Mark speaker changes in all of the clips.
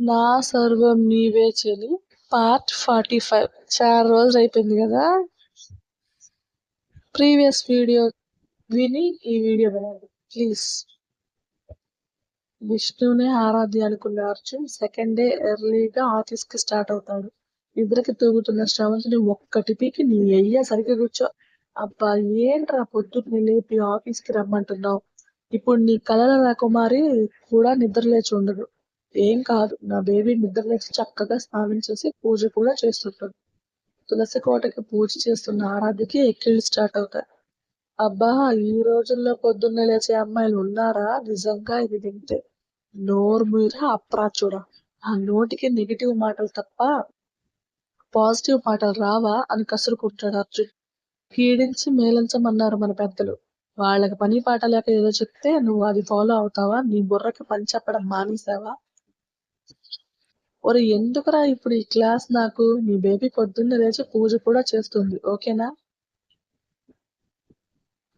Speaker 1: నా సర్వం నీవే చెలి. Part forty five. చాలా రోజులు అయిపోయింది కదా. ప్రీవియస్ వీడియో విని ఈ వీడియో వినండి. ప్లీజ్. విష్ణునే ఆరాధ్య అనుకున్న అర్జున్ సెకండ్ డే ఎర్లీగా ఆఫీస్కి స్టార్ట్ అవుతాడు. ఇద్దరికి తూగుతున్న శ్రవంతిని ఒక్కటి పీకి నీ అయ్యా సరిగ్గా కూర్చో. అబ్బా ఏంట్రా పొద్దున్న లేపి ఆఫీస్కి రమ్మంటున్నావు? ఇప్పుడు నీ కలల రాకుమారి కూడా నిద్ర లేచి ఉండదు ఏం కాదు. నా బేబీ నిద్ర లేచి చక్కగా స్నానం చేసి పూజ కూడా చేస్తుంటాడు. తులసి కోటకి పూజ చేస్తున్న ఆరాధ్యకి ఎక్కిళ్ళు స్టార్ట్ అవుతాయి. అబ్బా ఈ రోజుల్లో పొద్దున్నే లేచే అమ్మాయిలు ఉన్నారా? నిజంగా ఇది తింటే నోరు మీద అప్రాచుడ ఆ నోటికి నెగిటివ్ మాటలు తప్ప పాజిటివ్ మాటలు రావా అని కసురుకుంటాడు అర్జున్. కీడించి మేలించమన్నారు మన పెద్దలు. వాళ్ళకి పని పాట లేక ఏదో చెప్తే నువ్వు అది ఫాలో అవుతావా? నీ బుర్రకి పని చెప్పడం మానేసావా? ఒరే ఎందుకురా ఇప్పుడు ఈ క్లాస్ నాకు? నీ బేబీ పొద్దున్నే లేచి పూజ కూడా చేస్తుంది ఓకేనా?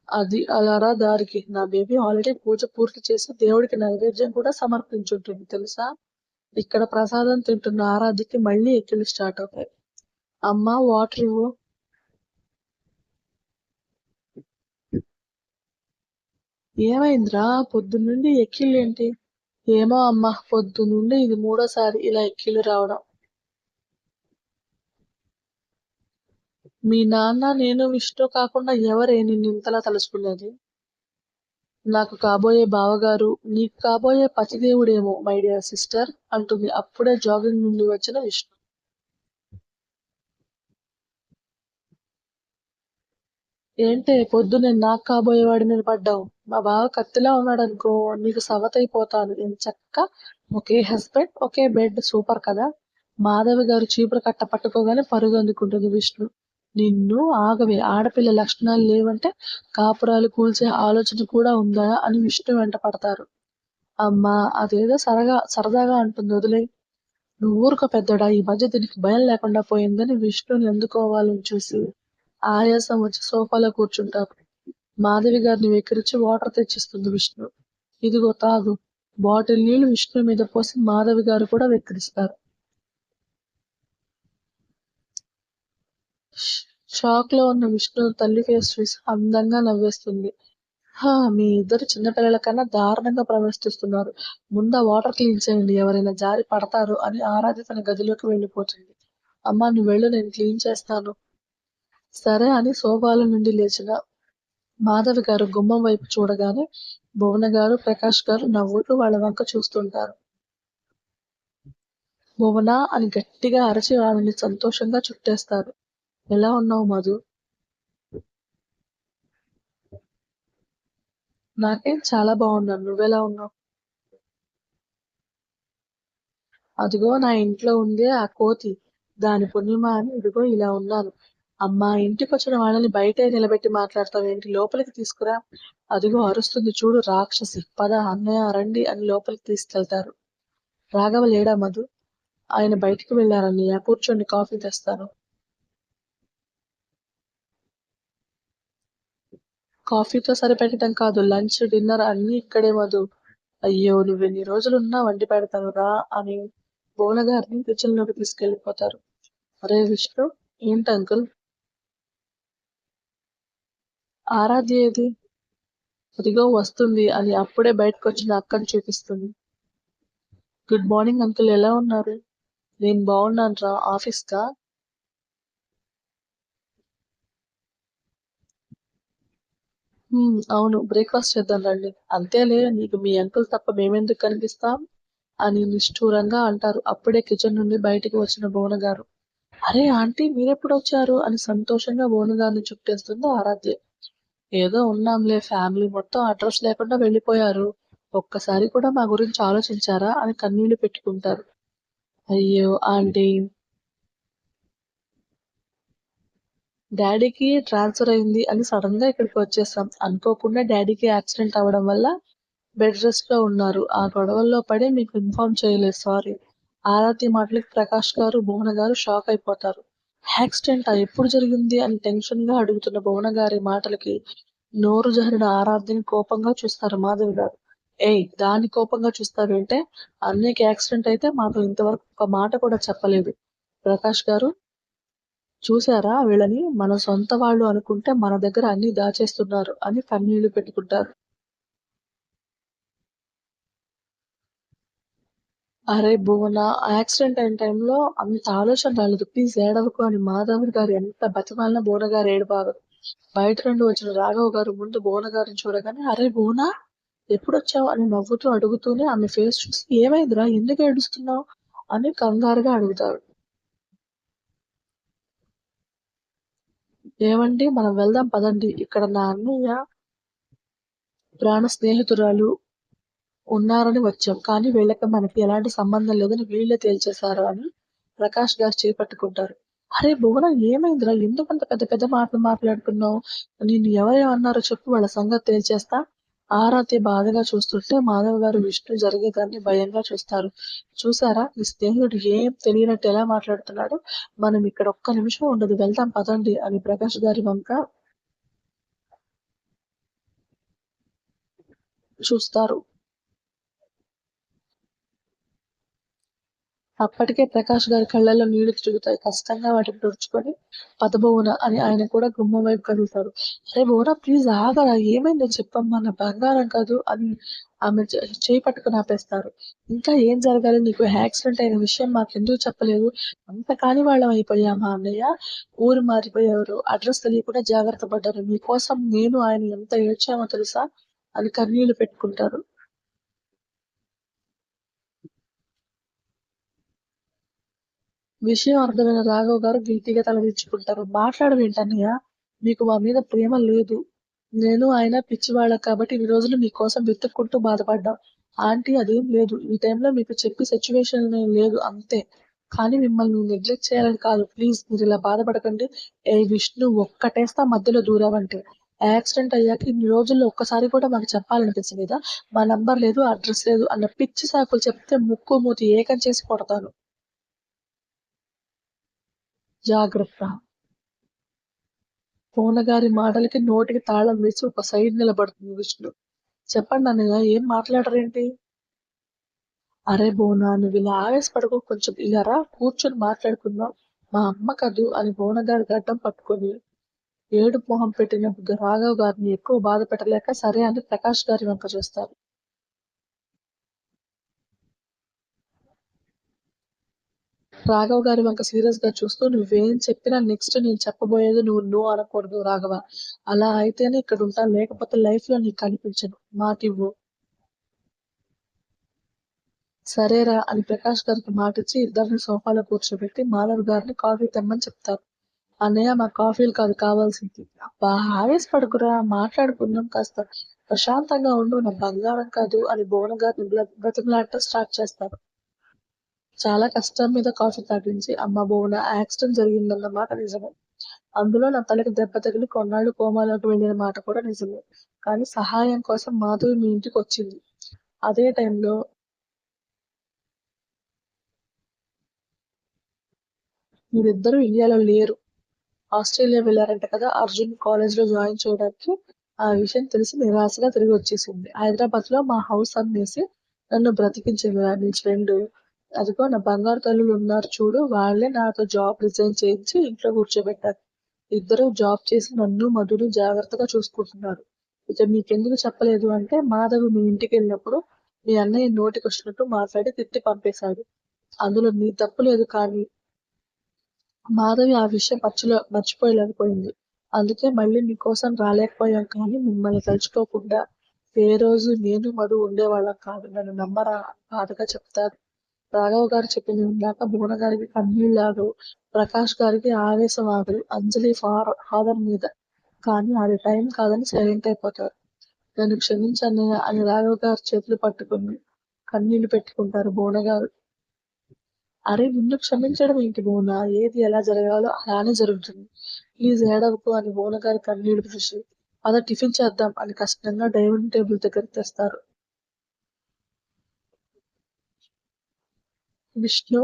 Speaker 1: అది అలారా దారికి. నా బేబీ ఆల్రెడీ పూజ పూర్తి చేసి దేవుడికి నైవేద్యం కూడా సమర్పించుంటుంది తెలుసా? ఇక్కడ ప్రసాదం తింటున్న ఆరాధ్యకి మళ్ళీ ఎక్కిలు స్టార్ట్ అవుతాయి. అమ్మా వాటర్ ఇవ్వు. ఏమైందిరా? పొద్దున్నుండి ఎక్కిళ్ళు ఏంటి? ఏమో అమ్మా పొద్దున్నుండి ఇది మూడోసారి ఇలా ఎక్కిళ్ళు రావడం. మీ నాన్న నేను విష్ణు కాకుండా ఎవరే నిన్ను ఇంతలా తలుచుకునేది? నాకు కాబోయే బావగారు నీకు కాబోయే పతిదేవుడేమో మై డియర్ సిస్టర్ అంటుంది. అప్పుడే జాగింగ్ నుండి వచ్చిన విష్ణు. ఏంటే పొద్దునే నాకు కాబోయేవాడు మీద పడ్డావు. మా బావ కత్తిలా ఉన్నాడు అనుకో నీకు సవతైపోతాను. నేను చక్క? ఒకే హస్బెండ్ ఒకే బెడ్ సూపర్ కదా? మాధవి గారు చీపురు కట్ట పట్టుకోగానే పరుగు అందుకుంటుంది విష్ణు. నిన్ను ఆగవే ఆడపిల్ల లక్షణాలు లేవంటే కాపురాలు కూల్చే ఆలోచన కూడా ఉందా అని విష్ణు వెంట పడతారు. అమ్మా అదేదో సరగా సరదాగా అంటుంది వదిలే. నువ్వు ఊరుకో పెద్దడా ఈ మధ్య దీనికి భయం లేకుండా పోయిందని విష్ణుని ఎందుకోవాలని చూసి. ఆయాసం వచ్చి సోఫాలో కూర్చుంటారు మాధవి గారిని వెక్కిరించి వాటర్ తెచ్చిస్తుంది విష్ణు. ఇదిగో తాగు. బాటిల్ నీళ్ళు విష్ణు మీద పోసి మాధవి గారు కూడా వెక్కిరిస్తారు. షాక్లో ఉన్న విష్ణు తల్లి ఫేస్ చూసి అందంగా నవ్వేస్తుంది. హా మీ ఇద్దరు చిన్నపిల్లల కన్నా దారుణంగా ప్రవర్తిస్తున్నారు. ముందు వాటర్ క్లీన్ చేయండి ఎవరైనా జారి పడతారు అని ఆరాధ్య తన గదిలోకి వెళ్ళిపోతుంది. అమ్మా నువ్వు వెళ్ళు నేను క్లీన్ చేస్తాను. సరే అని సోఫాల నుండి లేచిన మాధవి గారు గుమ్మం వైపు చూడగానే భువన గారు ప్రకాష్ గారు నవ్వుతూ వాళ్ళ వంక చూస్తుంటారు. భువన అని గట్టిగా అరచి ఆమెని సంతోషంగా చుట్టేస్తారు. ఎలా ఉన్నావు మధు? నాకేం చాలా బాగున్నాను. నువ్వెలా ఉన్నావు? అదిగో నా ఇంట్లో ఉందే ఆ కోతి. దాని పుణ్యమా అని ఇదిగో ఇలా ఉన్నాను. అమ్మా ఇంటికి వచ్చిన వాళ్ళని బయటే నిలబెట్టి మాట్లాడతావేంటి? లోపలికి తీసుకురా. అదిగో అరుస్తుంది చూడు రాక్షసి. పద అన్నయ్య రండి అని లోపలికి తీసుకెళ్తారు. రాఘవ లేడా మధు? ఆయన బయటికి వెళ్ళారన్నయ్య కూర్చోండి కాఫీ తెస్తాను. కాఫీతో సరిపెట్టడం కాదు లంచ్ డిన్నర్ అన్ని ఇక్కడే మధు. అయ్యో నువ్వు ఎన్ని రోజులున్నా వండి పెడతాను రా అని బోనగారిని కిచెన్లోకి లోకి తీసుకెళ్ళిపోతారు అరే విష్ణు ఏంటి అంకుల్? ఆరాధ్య ఏది? అదిగో వస్తుంది. అని అప్పుడే బయటకు వచ్చిన అక్కని చూపిస్తుంది. గుడ్ మార్నింగ్ అంకుల్ ఎలా ఉన్నారు? నేను బాగున్నాను రా. ఆఫీస్కా అవును. బ్రేక్ఫాస్ట్ చేద్దాం రండి. అంతేలే నీకు మీ అంకుల్ తప్ప మేమెందుకు కనిపిస్తాం? అని నిష్ఠూరంగా అంటారు. అప్పుడే కిచెన్ నుండి బయటికి వచ్చిన బోన గారు. అరే ఆంటీ మీరెప్పుడు వచ్చారు అని సంతోషంగా బోనగారిని గారిని చుట్టేస్తుంది ఆరాధ్య. ఏదో ఉన్నాంలే ఫ్యామిలీ మొత్తం అడ్రస్ లేకుండా వెళ్ళిపోయారు. ఒక్కసారి కూడా మా గురించి ఆలోచించారా అని కన్నీళ్ళు పెట్టుకుంటారు. అయ్యో ఆంటీ. డాడీకి ట్రాన్స్ఫర్ అయింది అని సడన్గా ఇక్కడికి వచ్చేసాం. అనుకోకుండా డాడీకి యాక్సిడెంట్ అవ్వడం వల్ల బెడ్ రెస్ట్లో ఉన్నారు. ఆ గొడవల్లో పడి మీకు ఇన్ఫార్మ్ చేయలేదు. సారీ. ఆరాతి మాటలకి ప్రకాష్ గారు భువన గారు షాక్ అయిపోతారు. యాక్సిడెంట్ ఎప్పుడు జరిగింది అని టెన్షన్గా అడుగుతున్న భువన గారి మాటలకి నోరు జారిన ఆరాధ్యని కోపంగా చూస్తారు మాధవి గారు. ఏయ్ దాని కోపంగా చూస్తావేంటే అన్నయ్యకి యాక్సిడెంట్ అయితే మాకు ఇంతవరకు ఒక మాట కూడా చెప్పలేదు. ప్రకాష్ గారు చూసారా వీళ్ళని? మన సొంత వాళ్ళు అనుకుంటే మన దగ్గర అన్ని దాచేస్తున్నారు అని కన్నీళ్ళు పెట్టుకుంటారు. అరే భువన యాక్సిడెంట్ అయిన టైంలో అంత ఆలోచన రాలేదు. ప్లీజ్ ఏడవకు అని మాధవ్ గారు ఎంత బతిమాలిన భువన గారు ఏడబారు బయట నుండి వచ్చిన రాఘవ్ గారు ముందు భువన గారిని చూడగానే అరే భువన ఎప్పుడు వచ్చావు అని నవ్వుతూ అడుగుతూనే ఆమె ఫేస్ చూసి ఏమైందిరా? ఎందుకు ఏడుస్తున్నావు? అని కంగారుగా అడుగుతాడు ఏమండి మనం వెళ్దాం పదండి. ఇక్కడ నా అన్నయ్య ప్రాణ స్నేహితురాలు ఉన్నారని వచ్చాం. కానీ వీళ్ళకి మనకి ఎలాంటి సంబంధం లేదని వీళ్ళే తేల్చేశారు అని ప్రకాష్ గారు చేపట్టుకుంటారు. అరే భువన ఏమైందిరా? ఎందుకంత పెద్ద పెద్ద మాటలు మాట్లాడుకున్నావు? నిన్ను ఎవరేమన్నారో చెప్పు వాళ్ళ సంగతి తేల్చేస్తా. ఆరాధ్య బాధగా చూస్తుంటే మాధవ్ గారు విష్ణు జరిగేదాన్ని భయంగా చూస్తారు. చూసారా? ఈ స్నేహితుడు ఏం తెలియనట్టు ఎలా మాట్లాడుతున్నాడు? మనం ఇక్కడ ఒక్క నిమిషం ఉండదు వెళ్తాం పదండి అని ప్రకాష్ గారి వంక చూస్తారు. అప్పటికే ప్రకాష్ గారి కళ్ళల్లో నీళ్ళు తిరుగుతాయి. కష్టంగా వాటిని తుడుచుకొని పదభువన అని ఆయన కూడా గుమ్మం వైపు కదులుతారు. అరే భువన ప్లీజ్ ఆగరా ఏమైందో చెప్పమ్మా నా బంగారం కాదు అని ఆమె చేయి పట్టుకుని ఆపేస్తారు. ఇంకా ఏం జరగాలి? నీకు యాక్సిడెంట్ అయిన విషయం మాకెందుకు చెప్పలేదు? అంత కాని వాళ్ళం అయిపోయామా అన్నయ్య? ఊరు మారిపోయారు. అడ్రస్ తెలియకుండా జాగ్రత్త పడ్డారు. మీకోసం నేను ఆయన ఎంత ఏడ్చామో తెలుసా? అని కన్నీళ్ళు పెట్టుకుంటారు. విషయం అర్థమైన రాఘవ్ గారు గిల్టీగా తలదించుకుంటారు మాట్లాడవేంటన్నయ్య మీకు మా మీద ప్రేమ లేదు. నేను ఆయన పిచ్చివాళ్ళ కాబట్టి ఈ రోజులు మీకోసం వెతుక్కుంటూ బాధపడ్డాం. ఆంటీ అదేం లేదు. ఈ టైంలో మీకు చెప్పి సిచ్యువేషన్ లేదు. అంతే. కానీ మిమ్మల్ని నెగ్లెక్ట్ చేయాలని కాదు. ప్లీజ్ మీరు ఇలా బాధపడకండి. ఏ విష్ణు ఒక్కటేస్తా మధ్యలో దూరావంటే. యాక్సిడెంట్ అయ్యాక ఇన్ని రోజుల్లో ఒక్కసారి కూడా మాకు చెప్పాలనిపించలేదా? మా నంబర్ లేదు అడ్రస్ లేదు అన్న పిచ్చి సాకులు చెప్తే ముక్కు మూతి ఏకం చేసి కొడతాను. జాగ్రత్త. పూనగారి మాటలకి నోటికి తాళం వేసి ఒక సైడ్ నిలబడుతుంది విష్ణు. చెప్పండి అన్నయ్య ఏం మాట్లాడరేంటి? అరే బోనా నువ్వు ఇలా ఆవేశపడకు కొంచెం ఇలా రా కూర్చొని మాట్లాడుకుందాం. మా అమ్మ కదూ అని బోనగారి గడ్డం పట్టుకొని ఏడు మొహం పెట్టిన రాఘవ్ గారిని ఎక్కువ బాధ పెట్టలేక సరే అని ప్రకాష్ గారి వంక చూస్తారు. రాఘవ్ గారి వంక సీరియస్గా చూస్తూ నువ్వేం చెప్పినా నెక్స్ట్ నేను చెప్పబోయేది నువ్వు నో అనకూడదు రాఘవ. అలా అయితేనే ఇక్కడ ఉంటాను లేకపోతే లైఫ్లో నీకు కనిపించను. మాటివ్వు. సరేరా అని ప్రకాష్ గారికి మాటిచ్చి ఇద్దరిని సోఫాలో కూర్చోబెట్టి మాధవ్ గారిని కాఫీ తెమ్మని చెప్తారు. అన్నయ్య మా కాఫీలు కాదు కావాల్సింది. అబ్బా ఆవేశపడుకురా మాట్లాడుకుందాం కాస్త. ప్రశాంతంగా ఉండు నా బంగారం కాదు అని భువన గారిని బ్రతిమలాట స్టార్ట్ చేస్తారు. చాలా కష్టం మీద కాఫీ తాగించి అమ్మ భువన యాక్సిడెంట్ జరిగిందన్న మాట నిజమే. అందులో నా తల్లికి దెబ్బ తగిలి కొన్నాళ్ళు కోమాలోకి వెళ్ళిన మాట కూడా నిజమే. కానీ సహాయం కోసం మాధవి మీ ఇంటికి వచ్చింది. అదే టైంలో మీరిద్దరూ ఇండియాలో లేరు. ఆస్ట్రేలియా వెళ్ళారంట కదా అర్జున్ కాలేజ్లో జాయిన్ చేయడానికి. ఆ విషయం తెలిసి నిరాశగా తిరిగి వచ్చేసింది. హైదరాబాద్లో మా హౌస్ అమ్మేసి నన్ను బ్రతికించింది నీ ఫ్రెండ్ అదిగో నా బంగారు తల్లులు ఉన్నారు చూడు వాళ్ళే నాతో జాబ్ రిజైన్ చేయించి ఇంట్లో కూర్చోబెట్టారు. ఇద్దరు జాబ్ చేసి నన్ను మధుని జాగ్రత్తగా చూసుకుంటున్నారు. ఇక మీకెందుకు చెప్పలేదు అంటే మాధవ్ మీ ఇంటికి వెళ్ళినప్పుడు మీ అన్నయ్య నోటికి వచ్చినట్టు మాట్లాడి తిట్టి పంపేశాడు. అందులో నీ తప్పు లేదు కానీ మాధవి ఆ విషయం మర్చిలో మర్చిపోయలేకపోయింది అందుకే మళ్ళీ మీకోసం రాలేకపోయాం కానీ మిమ్మల్ని తలుచుకోకుండా ఏ రోజు నేను మధు ఉండేవాళ్ళం కాదు. నన్ను నమ్మరా బాధగా చెప్తారు. రాఘవ్ గారు చెప్పింది ఇందాక బోన గారికి కన్నీళ్ళాడు ప్రకాష్ గారికి ఆవేశం ఆగదు. అంజలి ఫాదర్ మీద. కానీ అది టైం కాదని సైలెంట్ అయిపోతారు. నన్ను క్షమించండి అని రాఘవ్ గారు చేతులు పట్టుకుని కన్నీళ్ళు పెట్టుకుంటారు బోన గారు. అరే నిన్ను క్షమించడం ఏంటి బోన ఏది ఎలా జరగాలో అలానే జరుగుతుంది. ప్లీజ్ ఏడవకు అని బోన గారి కన్నీళ్ళు చూసి అలా టిఫిన్ చేద్దాం అని కష్టంగా డైనింగ్ టేబుల్ దగ్గర తెస్తారు. విష్ణు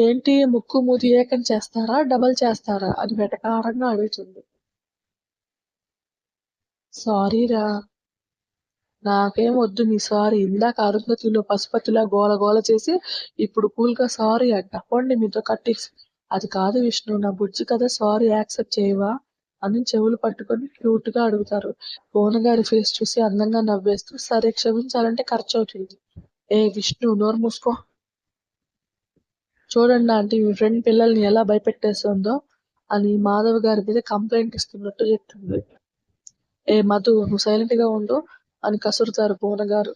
Speaker 1: ఏంటి ముక్కు మూతి ఏకం చేస్తారా డబల్ చేస్తారా అని వెటకారంగా అడుగుతుంది. సారీరా నాకేం వద్దు మీ సారీ ఇందాక అరుంధతిలో పశుపతిలా గోల గోల చేసి ఇప్పుడు కూల్గా సారీ అంట. పోండి మీతో కట్టి అది కాదు విష్ణు నా బుజ్జి కదా సారీ యాక్సెప్ట్ చేయవా అని చెవులు పట్టుకొని క్యూట్గా అడుగుతారు. భువన గారి ఫేస్ చూసి అందంగా నవ్వేస్తూ సరే క్షమించాలంటే ఖర్చు అవుతుంది ఏ విష్ణు నోరు మూసుకో. చూడండి ఆంటీ మీ ఫ్రెండ్ పిల్లల్ని ఎలా భయపెట్టేస్తుందో. అని మాధవ్ గారి మీద కంప్లైంట్ ఇస్తున్నట్టు చెప్తుంది. ఏ మధు నువ్వు సైలెంట్గా ఉండు అని కసురుతారు భువన గారు.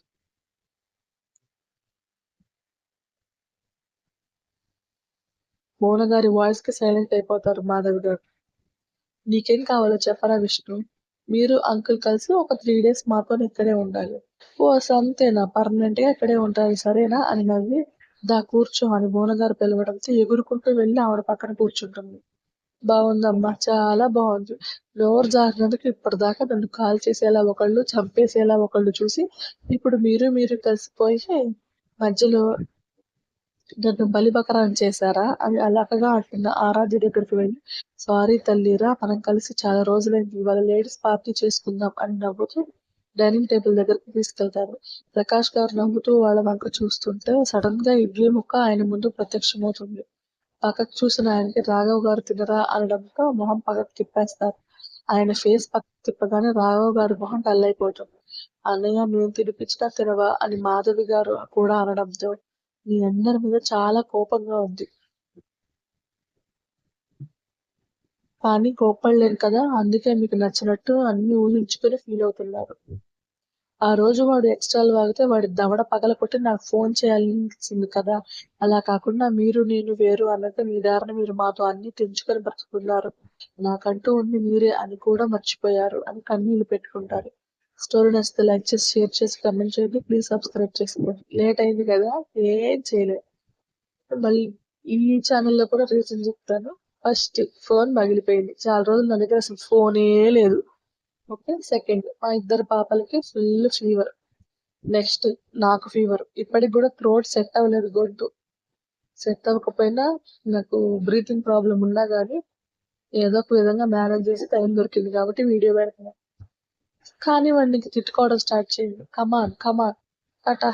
Speaker 1: భువన గారి వాయిస్కి సైలెంట్ అయిపోతారు మాధవ్ గారు. నీకేం కావాలో చెప్పరా విష్ణు? మీరు అంకుల్ కలిసి ఒక త్రీ డేస్ మాతో ఇక్కడే ఉండాలి. ఓ అంతేనా? పర్మనెంట్గా ఇక్కడే ఉంటారు సరేనా? అని నవ్వి దా కూర్చో అని బోనగారు పిలవడంతో ఎగురుకుంటూ వెళ్ళి ఆవిడ పక్కన కూర్చుంటుంది. బాగుందమ్మా చాలా బాగుంది నోరు జారినందుకు ఇప్పటిదాకా నన్ను కాల్ చేసేలా ఒకళ్ళు చంపేసేలా ఒకళ్ళు చూసి ఇప్పుడు మీరు మీరు కలిసిపోయి మధ్యలో నన్ను బలిబకరాన్ని చేశారా? అని అలాగగా అంటున్న ఆరాధ్య దగ్గరికి వెళ్ళి సారీ తల్లిరా మనం కలిసి చాలా రోజులైంది ఇవాళ లేడీస్ పార్టీ చేసుకుందాం అని నవ్వుతూ డైనింగ్ టేబుల్ దగ్గరికి తీసుకెళ్తారు. ప్రకాష్ గారు నవ్వుతూ వాళ్ళ వంక చూస్తుంటే సడన్గా ఇడ్లీ ముక్క ఆయన ముందు ప్రత్యక్షమవుతుంది. పక్కకు చూసిన ఆయనకి రాఘవ్ గారు తినరా అనడంతో మొహం పక్కకు తిప్పేస్తారు. ఆయన ఫేస్ పక్కకు తిప్పగానే రాఘవ్ గారి మొహం డల్ అయిపోతుంది. అన్నయ్య మేము తినిపించినా తినవా? అని మాధవి గారు కూడా అనడంతో మీ అందరి మీద చాలా కోపంగా ఉంది. కానీ కోప్పడలేను కదా అందుకే మీకు నచ్చినట్టు అన్ని ఊహించుకుని ఫీల్ అవుతున్నారు. ఆ రోజు వాడు ఎక్స్ట్రాలు వాగితే వాడి దవడ పగల కొట్టి నాకు ఫోన్ చేయాల్సింది కదా. అలా కాకుండా మీరు నేను వేరు అన్నట్టు మీ దారిని మీరు మాతో అన్ని తెంచుకొని బ్రతుకున్నారు. నాకంటూ ఉంది మీరే అని కూడా మర్చిపోయారు అని కన్నీళ్ళు పెట్టుకుంటారు. స్టోరీ నచ్చితే లైక్ చేసి షేర్ చేసి కమెంట్ చేయండి. ప్లీజ్ సబ్స్క్రైబ్ చేసుకోండి. లేట్ అయింది కదా ఏం చేయలేదు. మళ్ళీ ఈ ఛానల్లో కూడా రీజన్ చెప్తాను. ఫస్ట్ ఫోన్ పగిలిపోయింది. చాలా రోజులు నా దగ్గర అసలు ఫోనే లేదు. ఓకే సెకండ్ మా ఇద్దరు పాపలకి ఫుల్ ఫీవర్. నెక్స్ట్ నాకు ఫీవర్. ఇప్పటికి కూడా థ్రోట్ సెట్ అవ్వలేదు గొంతు సెట్ అవ్వకపోయినా నాకు బ్రీతింగ్ ప్రాబ్లం ఉన్నా కానీ ఏదో ఒక విధంగా మేనేజ్ చేసి టైం దొరికింది కాబట్టి వీడియో పెడుతున్నాను కానీ వాడిని తిట్టుకోవడం స్టార్ట్ చేయండి. Come on come on. Tata.